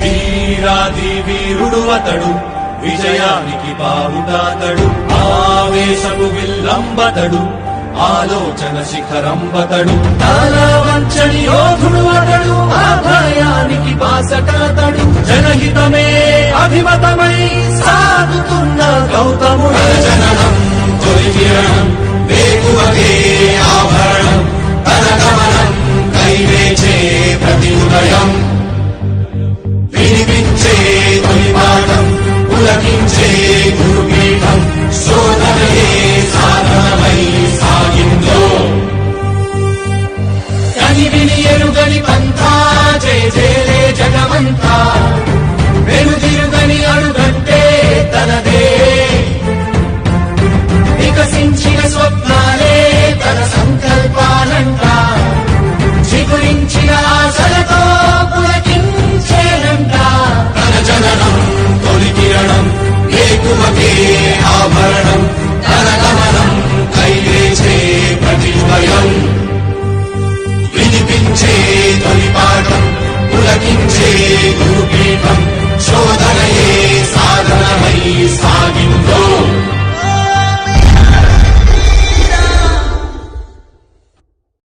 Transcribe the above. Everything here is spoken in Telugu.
వీరాది వీరుడు అతడు విజయానికి బావుటాతడు ఆవేశపు విల్లంబతడు ఆలోచన శిఖరంబతడు. వంచని యోధుడు అతడు ఆ భయానికి బాసటాతడు. జనహితమే అభిమతమై సాగుతున్న గౌతముడు. జన తిరుగని పంతా చేసేలే జగమంతా. వెలుదిరుగని అడుగంటే తనదే. వికసించిన స్వప్నాలే తన సంకల్పాలంట. చిగురించిన ఆశలతో పులకించేనంట. తన జననం ఏకువకే ఆభరణం. తన గమనం వినిపించే